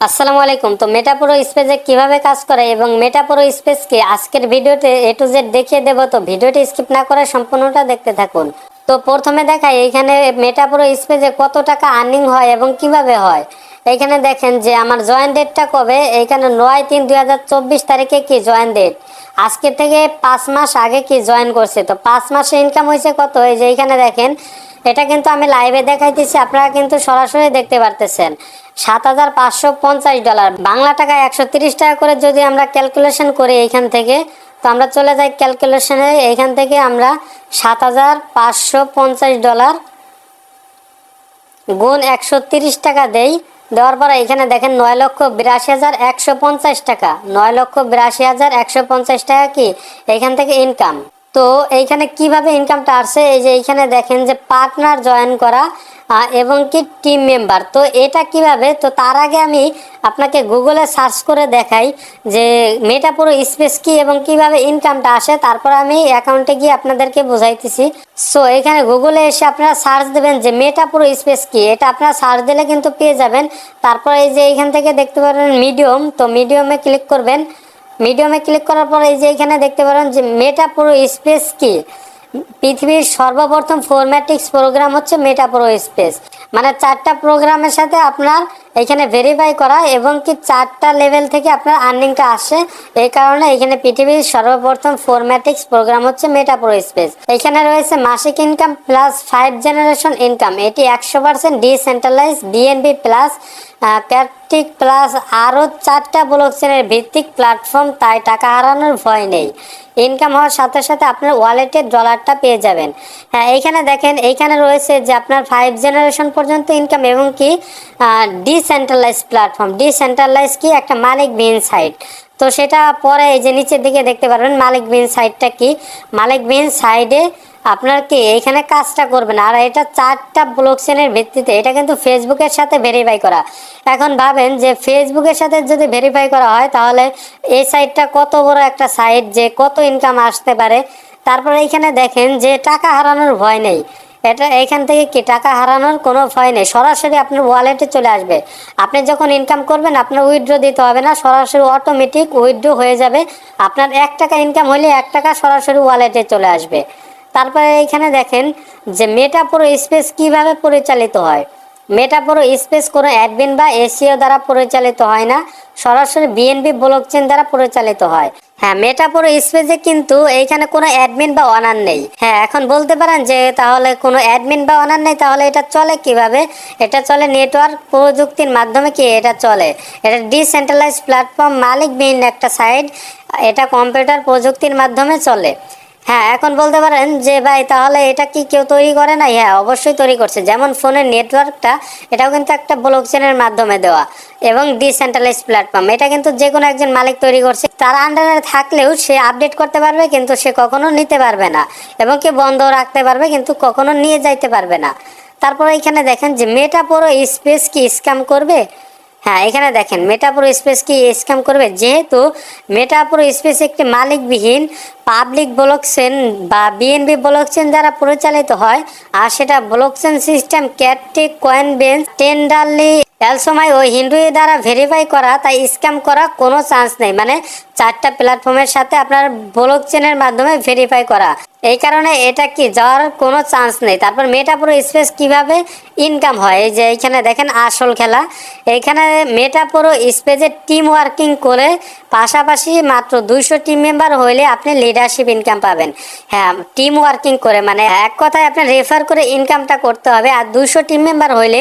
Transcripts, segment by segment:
আসসালামু আলাইকুম। তো মেটাপুরো স্পেসে কীভাবে কাজ করে এবং মেটাপ্রো স্পেসকে আজকের ভিডিওতে এ টু জেড দেখিয়ে দেবো, তো ভিডিওটি স্কিপ না করে সম্পূর্ণটা দেখতে থাকুন। তো প্রথমে দেখাই এইখানে মেটাপ্রো স্পেসে কত টাকা আর্নিং হয় এবং কীভাবে হয়। এইখানে দেখেন যে আমার জয়েন ডেটটা কবে এইখানে নয় তিন দুই হাজার চব্বিশ তারিখে কি জয়েন ডেট আজকে থেকে পাঁচ মাস আগে কি জয়েন করছে? তো পাঁচ মাসে ইনকাম হয়েছে কত? এই যে এইখানে দেখেন এটা কিন্তু আমি লাইভে দেখাইতেছি, আপনারা কিন্তু সরাসরি দেখতে পারতেছেন। সাত হাজার পাঁচশো পঞ্চাশ ডলার বাংলা টাকা একশো তিরিশ টাকা করে যদি আমরা ক্যালকুলেশন করি এইখান থেকে, তো আমরা চলে যাই ক্যালকুলেশনে এইখান থেকে আমরা সাত হাজার পাঁচশো পঞ্চাশ ডলার গুণ একশো তিরিশ টাকা দেই। দেওয়ার পরে এখানে দেখেন নয় লক্ষ বিরাশি হাজার একশো পঞ্চাশ টাকা। নয় লক্ষ বিরাশি হাজার একশো পঞ্চাশ টাকা কি? এখান থেকে ইনকাম তো এইখানে কীভাবে ইনকামটা আসছে এই যে এইখানে দেখেন যে পার্টনার জয়েন করা এবং কি টিম মেম্বার তো এটা কীভাবে? তো তার আগে আমি আপনাকে গুগলে সার্চ করে দেখাই যে মেটা পুরো স্পেস কি এবং কীভাবে ইনকামটা আসে। তারপর আমি অ্যাকাউন্টে গিয়ে আপনাদেরকে বোঝাইতেছি। সো এখানে গুগলে এসে আপনারা সার্চ দেবেন যে মেটা পুরো স্পেস কি। এটা আপনারা সার্চ দিলে কিন্তু পেয়ে যাবেন। তারপর এই যে এইখান থেকে দেখতে পারেন মিডিয়াম তো মিডিয়ামে ক্লিক করবেন। মিডিয়ামে ক্লিক করার পর এই যে এখানে দেখতে পারেন যে মেটা পুরো স্পেস কি? পৃথিবীর সর্বপ্রথম ফরম্যাটিক্স প্রোগ্রাম হচ্ছে মেটা প্রো স্পেস মানে চারটা প্রোগ্রামের সাথে আপনার এখানে ভেরিফাই করা এবং কি চারটা লেভেল থেকে আপনার আর্নিংটা আসে। এই কারণে এখানে পৃথিবীর সর্বপ্রথম ফরম্যাটিক্স প্রোগ্রাম হচ্ছে মেটা প্রো স্পেস এখানে রয়েছে মাসিক income plus five generation income এটি একশো পার্সেন্ট ডিসেন্ট্রালাইজ ডিএনবি প্লাস ক্যাপটিক প্লাস আরও চারটা ব্লক চেনের ভিত্তিক প্ল্যাটফর্ম তাই টাকা হারানোর ভয় নেই। ইনকাম হওয়ার সাথে সাথে আপনার ওয়ালেটের ডলারটা পেয়ে যাবেন। হ্যাঁ এইখানে দেখেন, এইখানে রয়েছে যে আপনার ফাইভ জেনারেশন পর্যন্ত ইনকাম এবং কি ডিসেন্ট্রালাইজ প্ল্যাটফর্ম ডিসেন্ট্রালাইজ কি? একটা মালিক বিন সাইট তো সেটা পরে এই যে নিচের দিকে দেখতে পারবেন, মালিক বিন সাইটটা কি? মালিক বিন সাইডে আপনার কি এইখানে কাজটা করবেন? আর এটা চারটা ব্লক চেনের ভিত্তিতে, এটা কিন্তু ফেসবুকের সাথে ভেরিফাই করা। এখন ভাবেন যে ফেসবুকের সাথে যদি ভেরিফাই করা হয়, তাহলে এই সাইটটা কত বড় একটা সাইট যে কত ইনকাম আসতে পারে? তারপরে এইখানে দেখেন যে টাকা হারানোর ভয় নেই। এটা এইখান থেকে কি টাকা হারানোর কোনো ভয় নেই? সরাসরি আপনার ওয়ালেটে চলে আসবে। আপনি যখন ইনকাম করবেন, আপনার উইথড্র দিতে হবে না, সরাসরি অটোমেটিক উইথড্র হয়ে যাবে। আপনার এক টাকা ইনকাম হলে এক টাকা সরাসরি ওয়ালেটে চলে আসবে। তারপরে এইখানে দেখেন যে মেটাপুরো স্পেস কীভাবে পরিচালিত হয়। মেটাপুরো স্পেস কোনো অ্যাডমিন বা এসিও দ্বারা পরিচালিত হয় না, সরাসরি বিএনবি ব্লক চেন দ্বারা পরিচালিত হয়। হ্যাঁ মেটাপুরো স্পেসে কিন্তু এইখানে কোনো অ্যাডমিন বা অনার নেই। হ্যাঁ এখন বলতে পারেন যে তাহলে কোনো অ্যাডমিন বা অনার নেই, তাহলে এটা চলে কীভাবে? এটা চলে নেটওয়ার্ক প্রযুক্তির মাধ্যমে কি এটা চলে? এটা ডিসেন্ট্রালাইজ প্ল্যাটফর্ম মালিক মালিকবিহীন একটা সাইট এটা কম্পিউটার প্রযুক্তির মাধ্যমে চলে। হ্যাঁ এখন বলতে পারেন যে, ভাই, তাহলে এটা কি কেউ তৈরি করে না হ্যাঁ অবশ্যই তৈরি করছে। যেমন ফোনের নেটওয়ার্কটা এটাও কিন্তু একটা ব্লক চেনের মাধ্যমে দেওয়া এবং ডিসেন্ট্রালাইজ প্ল্যাটফর্ম এটা কিন্তু যে কোনো একজন মালিক তৈরি করছে। তার আন্ডারে থাকলেও সে আপডেট করতে পারবে, কিন্তু সে কখনো নিতে পারবে না এবং কি বন্ধ রাখতে পারবে, কিন্তু কখনো নিয়ে যাইতে পারবে না। তারপর এখানে দেখেন যে মেটা পুরো স্পেস কি স্ক্যাম করবে? হ্যাঁ এখানে দেখেন মেটাপুরো স্পেস কি স্ক্যাম করবে? যেহেতু মেটাপুরো স্পেস একটি মালিকবিহীন পাবলিক ব্লকচেন বা বিএনবি ব্লকচেন দ্বারা পরিচালিত হয়, আর সেটা ব্লকচেন সিস্টেম ক্যাপটিক কয়েন, বেঞ্চ, টেন্ডারলি সময় ওই হিন্দু দ্বারা ভেরিফাই করা, তাই স্ক্যাম করা কোনো চান্স নেই। মানে চারটা প্ল্যাটফর্মের সাথে আপনার ব্লক চেনের মাধ্যমে ভেরিফাই করা। এই কারণে এটা কি যাওয়ার কোনো চান্স নেই। তারপর মেটাপুরো স্পেস কীভাবে ইনকাম হয়? এই যে এইখানে দেখেন আসল খেলা। এইখানে মেটাপুরো স্পেসে টিম ওয়ার্কিং করে, পাশাপাশি মাত্র দুইশো টিম মেম্বার হইলে আপনি লিডারশিপ ইনকাম পাবেন। হ্যাঁ টিম ওয়ার্কিং করে মানে এক কথায় আপনার রেফার করে ইনকামটা করতে হবে, আর দুশো টিম মেম্বার হইলে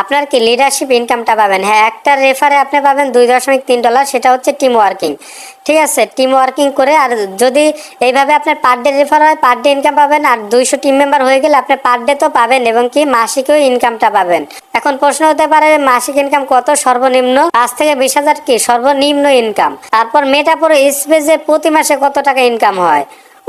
আপনার কি লিডারশিপ ইনকামটা পাবেন। হ্যাঁ একটা রেফারে আপনি পাবেন দুই দশমিক তিন ডলার সেটা হচ্ছে টিম ওয়ার্কিং ঠিক আছে টিম ওয়ার্কিং করে আর যদি এইভাবে আপনার পার ডে রেফার হয় পার ডে ইনকাম পাবেন আর দুইশো টিম মেম্বার হয়ে গেলে আপনি পার ডে তো পাবেন এবং কি মাসিকেও ইনকামটা পাবেন। এখন প্রশ্ন হতে পারে, মাসিক ইনকাম কত? সর্বনিম্ন পাঁচ থেকে বিশ হাজার কি? সর্বনিম্ন ইনকাম তারপর মেটাপুরো স্পেসে প্রতি মাসে কত টাকা ইনকাম হয়?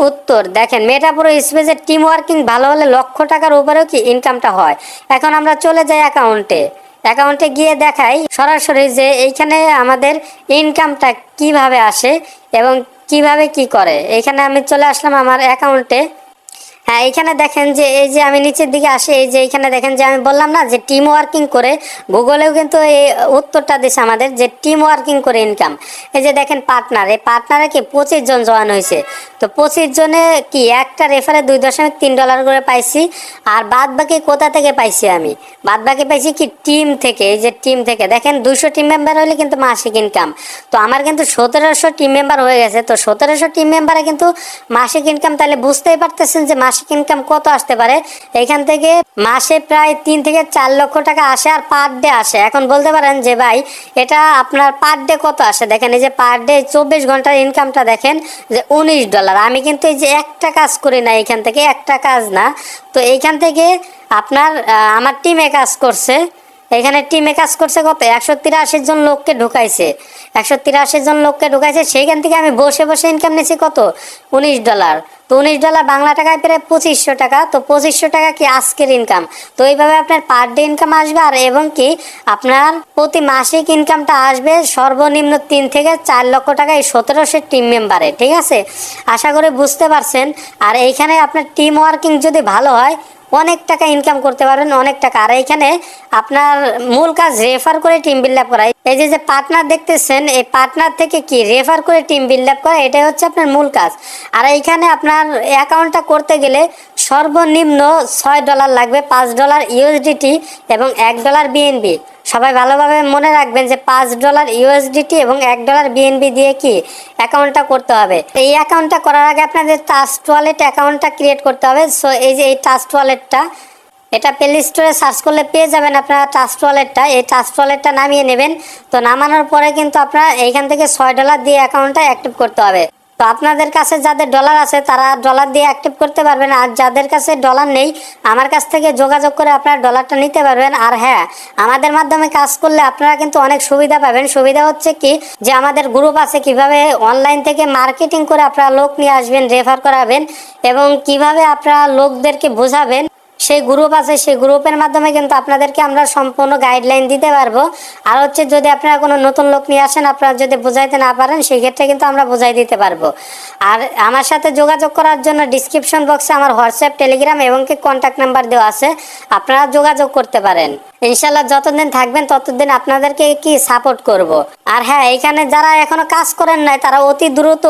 উত্তর, দেখেন, মেটাপুরো স্পেসে টিম ওয়ার্কিং ভালো হলে লক্ষ টাকার উপরেও কি ইনকামটা হয়? এখন আমরা চলে যাই অ্যাকাউন্টে অ্যাকাউন্টে গিয়ে দেখাই সরাসরি যে এইখানে আমাদের ইনকামটা কীভাবে আসে এবং কীভাবে কি করে। এখানে আমি চলে আসলাম আমার অ্যাকাউন্টে। এখানে দেখেন যে এই যে আমি নিচের দিকে আসি, এই যে এখানে দেখেন যে আমি বললাম না যে টিম ওয়ার্কিং করে, গুগলেও কিন্তু এই উত্তরটা দিছে আমাদের যে টিম ওয়ার্কিং করে ইনকাম এই যে দেখেন পার্টনার এই পার্টনারে কি পঁচিশ জন জয়েন হয়েছে। তো পঁচিশ জনে কি একটা রেফারে দুই দশমিক তিন ডলার করে পাইছি, আর বাদ বাকি কোথা থেকে পাইছি আমি? বাদ বাকি পাইছি কি টিম থেকে, এই যে টিম থেকে। দেখেন দুশো টিম মেম্বার হলে কিন্তু মাসিক ইনকাম তো আমার কিন্তু সতেরোশো টিম মেম্বার হয়ে গেছে, তো সতেরোশো টিম মেম্বারে কিন্তু মাসিক ইনকাম তাহলে বুঝতেই পারতেছেন যে মাসিক ইনকাম কত আসতে পারে? এখান থেকে মাসে প্রায় তিন থেকে চার লক্ষ টাকা আসে আর পার ডে আসে। এখন বলতে পারেন যে ভাই, এটা আপনার পার ডে কত আসে? দেখেন, এই যে পার ডে চব্বিশ ঘণ্টার ইনকামটা দেখেন যে উনিশ ডলার আমি কিন্তু এই যে একটা কাজ করি না এখান থেকে, একটা কাজ না। তো এইখান থেকে আপনার আমার টিমে কাজ করছে। এখানে টিমে কাজ করছে কত? একশো তিরাশি জন লোককে ঢুকাইছে। একশো তিরাশি জন লোককে ঢুকাইছে, সেইখান থেকে আমি বসে বসে ইনকাম নিয়েছি কত? উনিশ ডলার তো উনিশ ডলার বাংলা টাকায় প্রায় পঁচিশশো টাকা। তো পঁচিশশো টাকা কি আজকের ইনকাম তো এইভাবে আপনার পার ডে ইনকাম আসবে, আর এবং কি আপনার প্রতি মাসিক ইনকামটা আসবে সর্বনিম্ন তিন থেকে চার লক্ষ টাকা এই সতেরোশো টিম মেম্বারে ঠিক আছে? আশা করি বুঝতে পারছেন। আর এইখানে আপনার টিম ওয়ার্কিং যদি ভালো হয় অনেক টাকা ইনকাম করতে পারবেন, অনেক টাকা। আর এইখানে আপনার মূল কাজ রেফার করে টিম বিল্ড আপ করা। এই যে যে পার্টনার দেখতেছেন, এই পার্টনার থেকে কি রেফার করে টিম বিল্ড আপ করা, এটাই হচ্ছে আপনার মূল কাজ। আর এইখানে আপনার অ্যাকাউন্টটা করতে গেলে সর্বনিম্ন ছয় ডলার লাগবে, পাঁচ ডলার ইউএসডিটি এবং এক ডলার বিএনবি সবাই ভালোভাবে মনে রাখবেন যে পাঁচ ডলার ইউএসডিটি এবং এক ডলার বিএনবি দিয়ে কি অ্যাকাউন্টটা করতে হবে। এই অ্যাকাউন্টটা করার আগে আপনাদের টাস্ট ওয়ালেট অ্যাকাউন্টটা ক্রিয়েট করতে হবে। সো এই যে এই টাস্ট ওয়ালেটটা এটা প্লে স্টোরে সার্চ করলে পেয়ে যাবেন আপনারা টাস্ট ওয়ালেটটা এই টাস্ট ওয়ালেটটা নামিয়ে নেবেন। তো নামানোর পরে কিন্তু আপনার এইখান থেকে ছয় ডলার দিয়ে অ্যাকাউন্টটা অ্যাক্টিভ করতে হবে। তো আপনাদের কাছে যাদের ডলার আছে, তারা ডলার দিয়ে অ্যাক্টিভ করতে পারবেন। আর যাদের কাছে ডলার নেই, আমার কাছ থেকে যোগাযোগ করে আপনারা ডলারটা নিতে পারবেন। আর হ্যাঁ আমাদের মাধ্যমে কাজ করলে আপনারা কিন্তু অনেক সুবিধা পাবেন। সুবিধা হচ্ছে কি, যে আমাদের গ্রুপ আছে, কীভাবে অনলাইন থেকে মার্কেটিং করে আপনারা লোক নিয়ে আসবেন রেফার করাবেন এবং কীভাবে আপনারা লোকদেরকে বোঝাবেন। সেই গ্রুপ আছে, সেই গ্রুপের মাধ্যমে কিন্তু আপনাদেরকে আমরা সম্পূর্ণ গাইডলাইন দিতে পারব। আর হচ্ছে যদি আপনারা কোনো নতুন লোক নিয়ে আসেন, আপনারা যদি বোঝাইতে না পারেন সেই ক্ষেত্রে কিন্তু আমরা বোঝাই দিতে পারব। আর আমার সাথে যোগাযোগ করার জন্য ডিসক্রিপশন বক্সে আমার হোয়াটসঅ্যাপ টেলিগ্রাম এবং কি কন্ট্যাক্ট নাম্বার দেওয়া আছে। আপনারা যোগাযোগ করতে পারেন। ইনশাল্লাহ যতদিন থাকবেন, ততদিন আপনাদেরকে কি সাপোর্ট করব। আর হ্যাঁ এখানে যারা এখনও কাজ করেন নাই, তারা অতি দ্রুত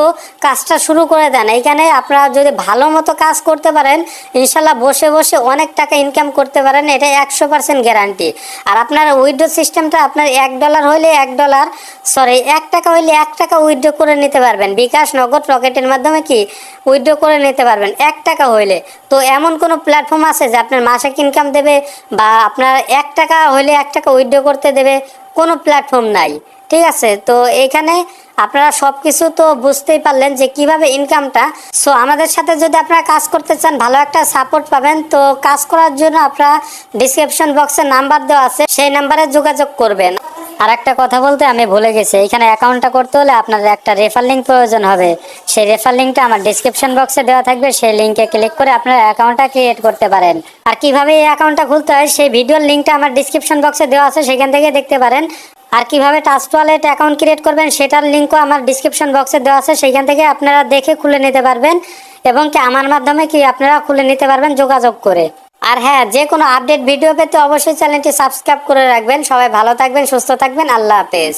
কাজটা শুরু করে দেন। এইখানে আপনারা যদি ভালো মতো কাজ করতে পারেন ইনশাল্লাহ বসে বসে অনেক টাকা ইনকাম করতে পারেন, এটা একশো পার্সেন্ট গ্যারান্টি আর আপনার উইড্রো সিস্টেমটা আপনার এক ডলার হইলে এক ডলার সরি এক টাকা হইলে এক টাকা উইড্রো করে নিতে পারবেন। বিকাশ নগদ রকেটের মাধ্যমে কি উইড্রো করে নিতে পারবেন, এক টাকা হইলে। তো এমন কোনো প্ল্যাটফর্ম আছে যে আপনার মাসিক ইনকাম দেবে বা আপনার এক টাকা হইলে এক টাকা উইথড্র করতে দেবে? কোনো প্ল্যাটফর্ম নাই। ঠিক আছে, তো এখানে আপনারা সব কিছু তো বুঝতেই পারলেন যে কীভাবে ইনকামটা সো আমাদের সাথে যদি আপনারা কাজ করতে চান, ভালো একটা সাপোর্ট পাবেন। তো কাজ করার জন্য আপনারা ডিসক্রিপশন বক্সে নাম্বার দেওয়া আছে, সেই নাম্বারে যোগাযোগ করবেন। আর একটা কথা বলতে, আমি ভুলে গেছি। এখানে অ্যাকাউন্টটা করতে হলে আপনার একটা রেফার লিঙ্ক প্রয়োজন হবে। সেই রেফার লিঙ্কটা আমার ডিসক্রিপশন বক্সে দেওয়া থাকবে। সেই লিঙ্কে ক্লিক করে আপনার অ্যাকাউন্টটা ক্রিয়েট করতে পারেন। আর কীভাবে এই অ্যাকাউন্টটা খুলতে হয়, সেই ভিডিওর লিঙ্কটা আমার ডিসক্রিপশন বক্সে দেওয়া আছে, সেখান থেকে দেখতে পারেন। আর কীভাবে টাস্ট ওয়ালেট অ্যাকাউন্ট ক্রিয়েট করবেন সেটার লিঙ্কও আমার ডিসক্রিপশন বক্সে দেওয়া আছে। সেইখান থেকে আপনারা দেখে খুলে নিতে পারবেন এবং কি আমার মাধ্যমে কি আপনারা খুলে নিতে পারবেন যোগাযোগ করে। আর হ্যাঁ যে কোনো আপডেট ভিডিও পেতে অবশ্যই চ্যানেলটি সাবস্ক্রাইব করে রাখবেন। সবাই ভালো থাকবেন, সুস্থ থাকবেন। আল্লাহ হাফেজ।